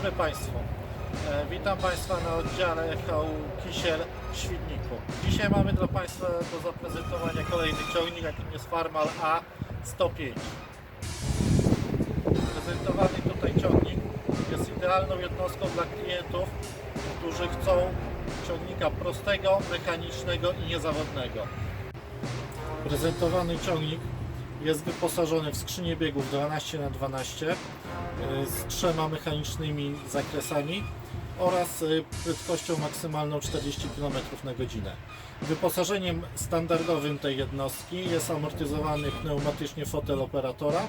Państwu. E, Witam Państwa na oddziale HU Kisiel Świdniku. Dzisiaj mamy dla Państwa do zaprezentowania kolejny ciągnik, jakim jest Farmal A105. Prezentowany tutaj ciągnik jest idealną jednostką dla klientów, którzy chcą ciągnika prostego, mechanicznego i niezawodnego. Prezentowany ciągnik jest wyposażony w skrzynię biegów 12x12 y, z trzema mechanicznymi zakresami oraz y, prędkością maksymalną 40 km na godzinę. Wyposażeniem standardowym tej jednostki jest amortyzowany pneumatycznie fotel operatora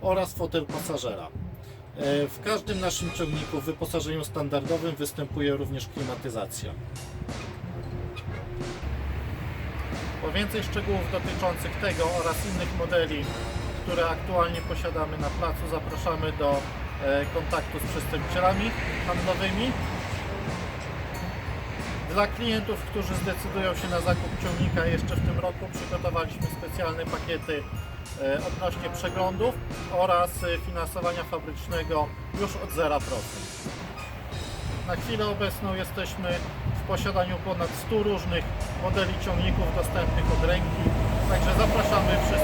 oraz fotel pasażera. Y, W każdym naszym ciągniku w wyposażeniu standardowym występuje również klimatyzacja. Po więcej szczegółów dotyczących tego oraz innych modeli, które aktualnie posiadamy na placu, zapraszamy do e, kontaktu z przedstawicielami handlowymi. Dla klientów, którzy zdecydują się na zakup ciągnika jeszcze w tym roku, przygotowaliśmy specjalne pakiety e, odnośnie przeglądów oraz e, finansowania fabrycznego już od 0%. Na chwilę obecną jesteśmy w posiadaniu ponad 100 różnych modeli ciągników dostępnych od ręki, także zapraszamy kontaktu.